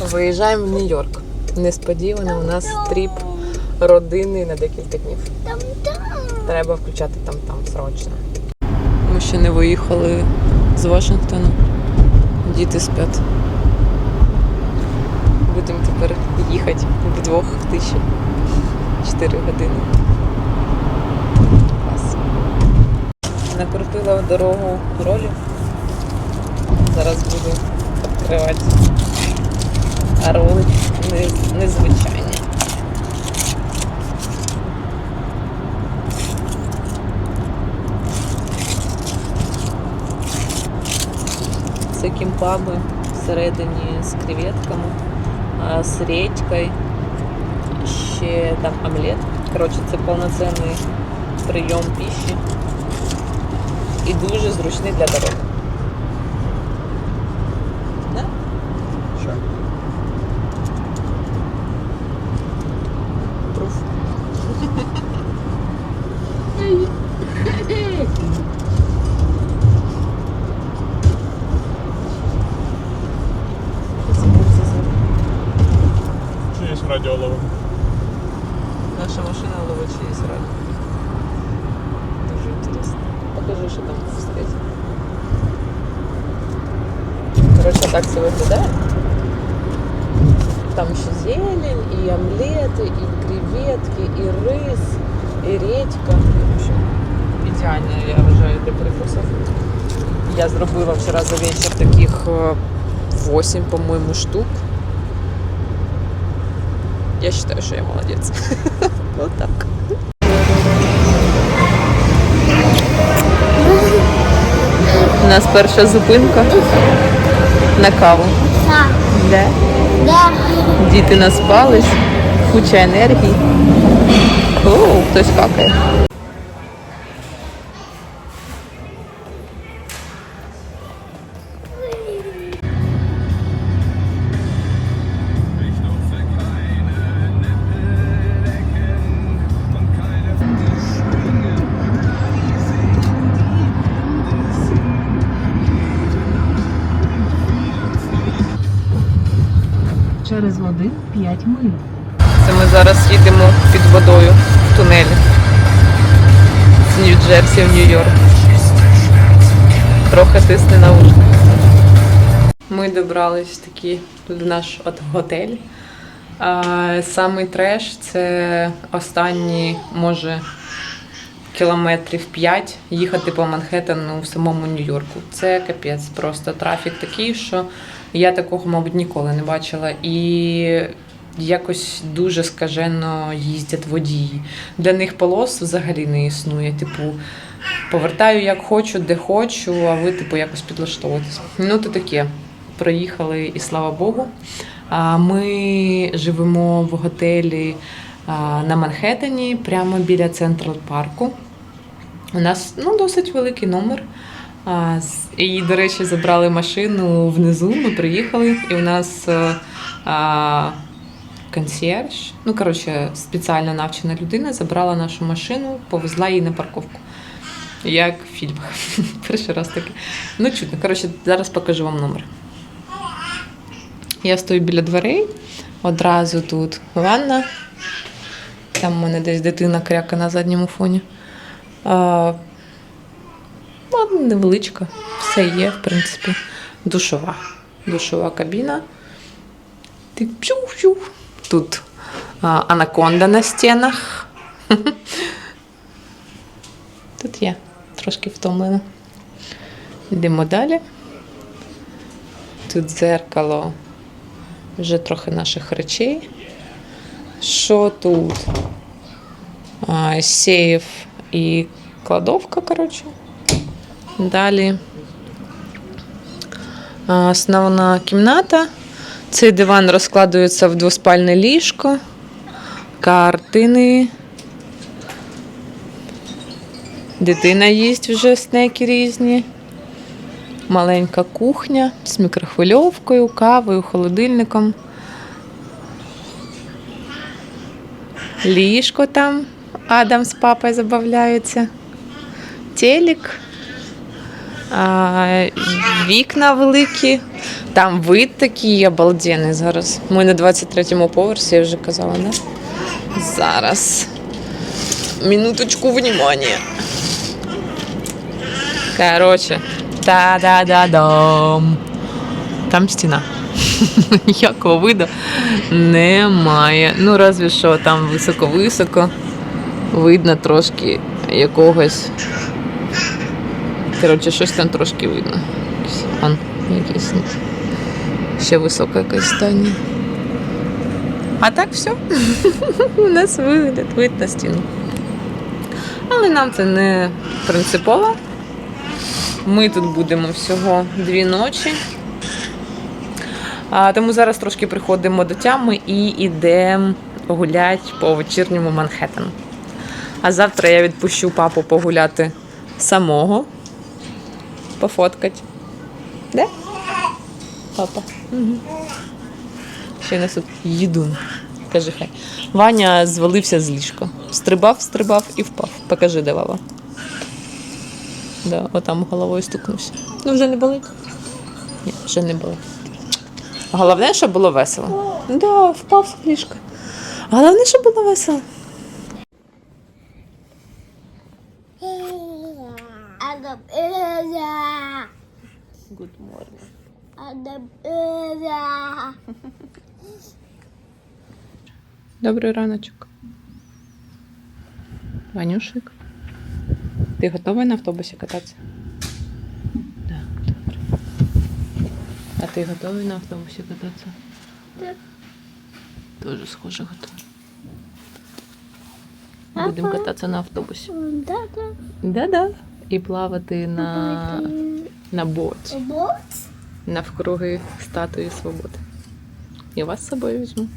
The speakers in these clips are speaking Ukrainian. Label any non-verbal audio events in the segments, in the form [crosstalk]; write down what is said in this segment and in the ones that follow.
Виїжджаємо в Нью-Йорк. Несподівано у нас тріп родини на декілька днів. Треба включати там там срочно. Ми ще не виїхали з Вашингтона. Діти спять. Будемо тепер їхати вдвох тиші. Чотири години. Накрутила в дорогу ролі. Зараз буду відкривати. А роли не- незвичайні. Це кімпаби всередині з креветками, а з редькою, ще там омлет. Коротше, це повноцінний прийом піші і дуже зручний для дороги. Так це виглядає. Там ще зелень, і омлети, і креветки, і рис, і редька. В ідеально, я вважаю, для перекусів. Я зробила вчора за вечір таких 8, по-моєму, штук. Я считаю, что я молодец. Вот [laughs] так. У нас перша зупинка на каву. Так, Да. да. Діти наспались, куча енергії. О, хтось какає. Через води 5 миль. Це ми зараз їдемо під водою в тунелі. З Нью-Джерсі в Нью-Йорк. Трохи тисне на ушко. Ми добрались таки в наш от готель. А, самий треш це останні, може, кілометрів 5 їхати по Манхеттену в самому Нью-Йорку. Це капець. Просто трафік такий, що я такого, мабуть, ніколи не бачила. І якось дуже скажено їздять водії. Для них полос взагалі не існує. Типу, повертаю як хочу, де хочу, а ви, типу, якось підлаштовуєтесь. Ну, то таке. Проїхали і слава Богу. А Ми живемо в готелі на Манхеттені, прямо біля Централ парку. У нас ну, досить великий номер. І, до речі, забрали машину внизу. Ми приїхали, і у нас е, а, консьєрж, ну коротше, спеціально навчена людина, забрала нашу машину, повезла її на парковку. Як в фільмах. [laughs] Перший раз таке. Ну, чудно. Коротше, зараз покажу вам номер. Я стою біля дверей, одразу тут ванна. Там у мене десь дитина кряка на задньому фоні. Невеличка, все є, в принципі. Душова. Душова кабіна. Ти пшу-пшу. Тут а, анаконда на стінах. [laughs] Тут я трошки втомлена. Йдемо далі. Тут дзеркало вже трохи наших речей. Що тут? А, сейф і кладовка, коротше. Далі. Основна кімната. Цей диван розкладується в двоспальне ліжко, картини. Дитина їсть вже снеки різні. Маленька кухня з мікрохвильовкою, кавою, холодильником. Ліжко там. Адам з папою забавляються. Телек. Вікна великі, там вид такий обалденний зараз. Ми на 23-му поверсі, я вже казала, да? Зараз. Минуточку внимания. Короче, та-да-да-дам. Там стіна. [laughs] Ніякого виду немає. Ну, разве що там високо-високо. Видно трошки якогось. Коротше, щось там трошки видно. Ан, якийсь. Ще висока якась здання. А так все. [laughs] У нас вигляд, вид на стіну. Але нам це не принципово. Ми тут будемо всього дві ночі. А, тому зараз трошки приходимо до тями і йдемо гуляти по вечірньому Манхеттену. А завтра я відпущу папу погуляти самого. Пофоткать. Де? Папа. Угу. Ще нас тут їдун. Кажи хай. Ваня звалився з ліжка. Стрибав, стрибав і впав. Покажи, де Вова. Да, отам головою стукнувся. Ну, вже не болить? Ні, вже не болить. Головне, щоб було весело. Да, впав з ліжка. Головне, щоб було весело. Good morning. Adam Ida. Добрий раночок. Ванюшик. Ти готовий на автобусі кататися? Так, добре. А ти готовий на автобусі кататися? Так. Тоже схоже готовий. Будемо кататися на автобусі. Да, да. Да-да. І плавати на, на боті. Вот. Навкруги статуї свободи. І вас з собою візьму.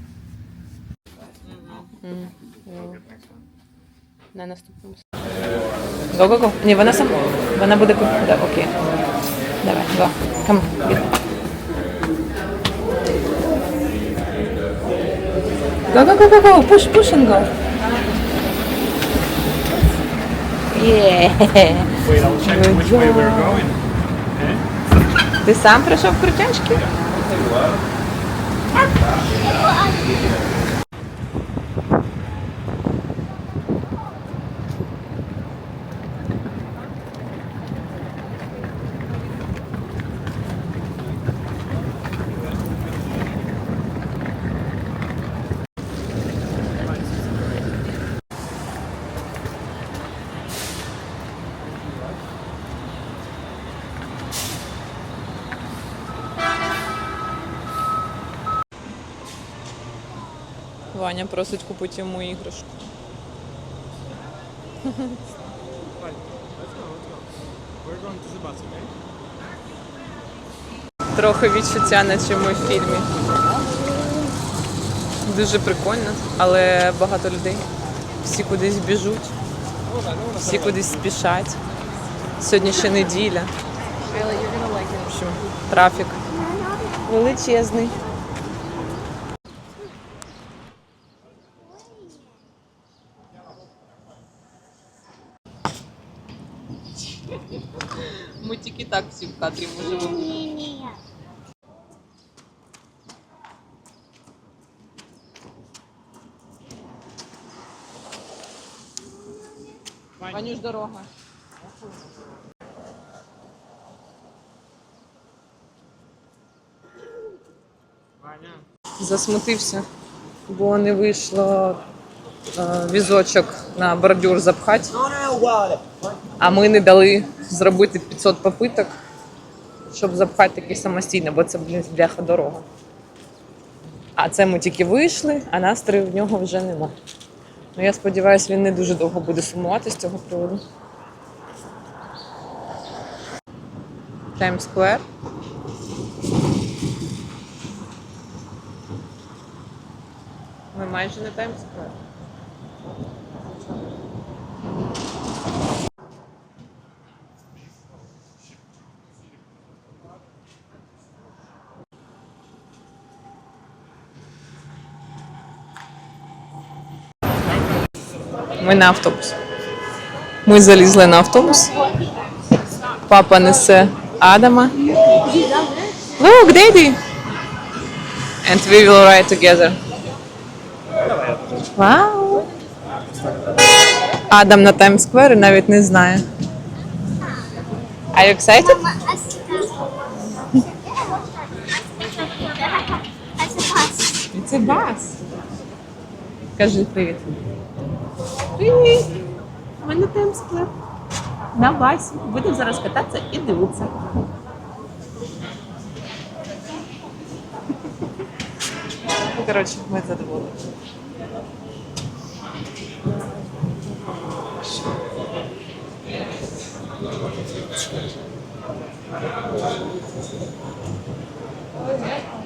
М, о. На наступному. Го-го-го. Ні, вона сама. Вона буде. ку- Да, окей. Давай, го. Come on. Get. Go, go, go, go, go. Push, push and go. Yeah. Wait, I'll check which way we're going. Ти сам прийшов крутячки? Ваня просить купити йому іграшку. Трохи відчуття, наче ми в фільмі. Дуже прикольно, але багато людей. Всі кудись біжуть, всі кудись спішать. Сьогодні ще неділя. Трафік величезний. [laughs] Ми тільки так всі в кадрі можемо. Не-не. Ванюш, дорога. Засмутився, бо не вийшло е, візочок на бордюр запхати. А ми не дали зробити 500 попиток, щоб запхати таки самостійно, бо це, блін, бляха дорога. А це ми тільки вийшли, а настрою в нього вже нема. Ну, я сподіваюся, він не дуже довго буде сумувати з цього приводу. Таймс Сквер. Ми майже на Таймс Сквер. Ми на автобус. Ми залізли на автобус. Папа несе Адама. Look, daddy! And we will ride together. Вау! Адам на Таймс-сквер і навіть не знає. Are you excited? Це бас. Кажи привіт. Привіт! Ми на Таймс-сквер. На басі. Будемо зараз кататися і дивитися. Ну, коротше, ми задоволені. Були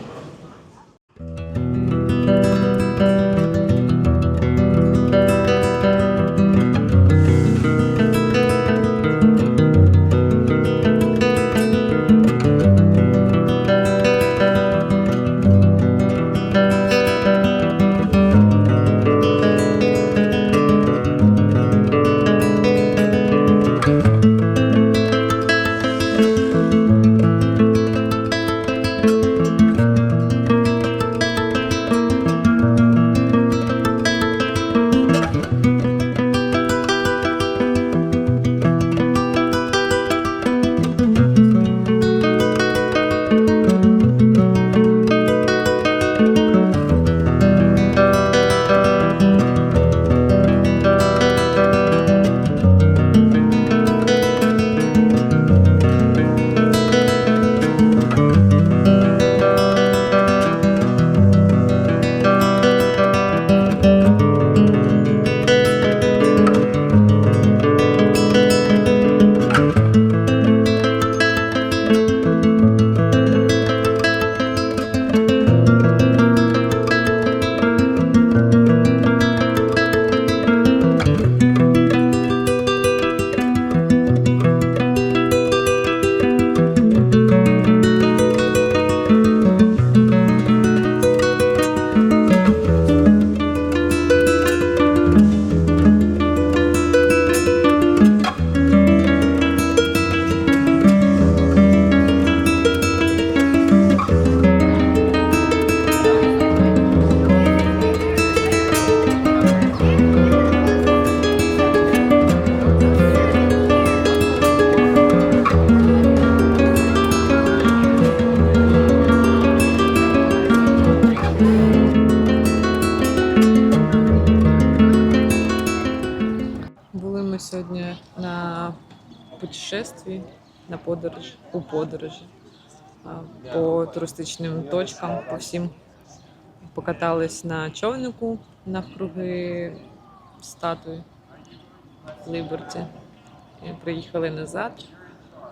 на подорожі, у подорожі по туристичним точкам, по всім. Покатались на човнику навкруги статуї Ліберті. І Приїхали назад,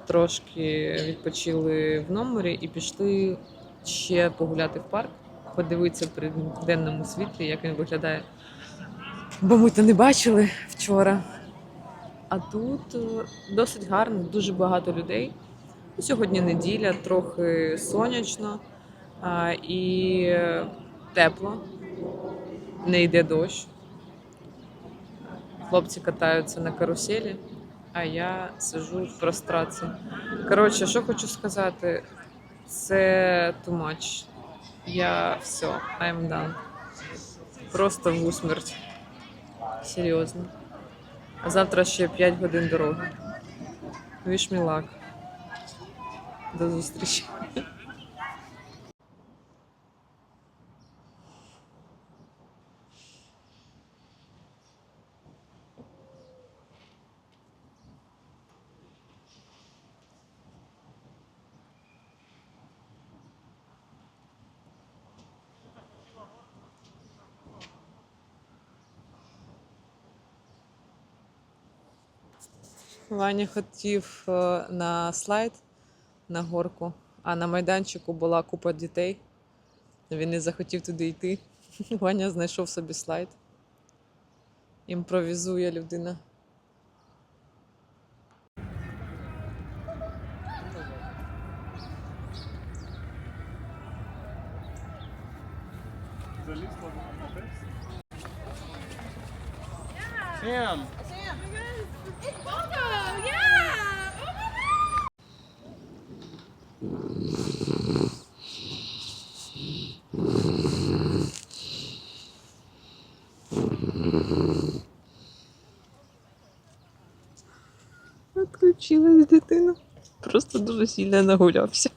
трошки відпочили в номері і пішли ще погуляти в парк, подивитися при денному світлі, як він виглядає. Бо ми то не бачили вчора. А тут е, досить гарно, дуже багато людей. Сьогодні неділя, трохи сонячно і тепло, не йде дощ. Хлопці катаються на каруселі, а я сижу в прострації. Коротше, що хочу сказати, це too much. Я все, I'm done. Просто в усмерть. Серйозно. А завтра ще 5 годин дороги. Вішмілак. me. До зустрічі. Ваня хотів е, на слайд на горку, а на майданчику була купа дітей. Він не захотів туди йти. [laughs] Ваня знайшов собі слайд. Імпровізує людина. Sam! Отключилась дитина. Просто дуже сильно нагулявся.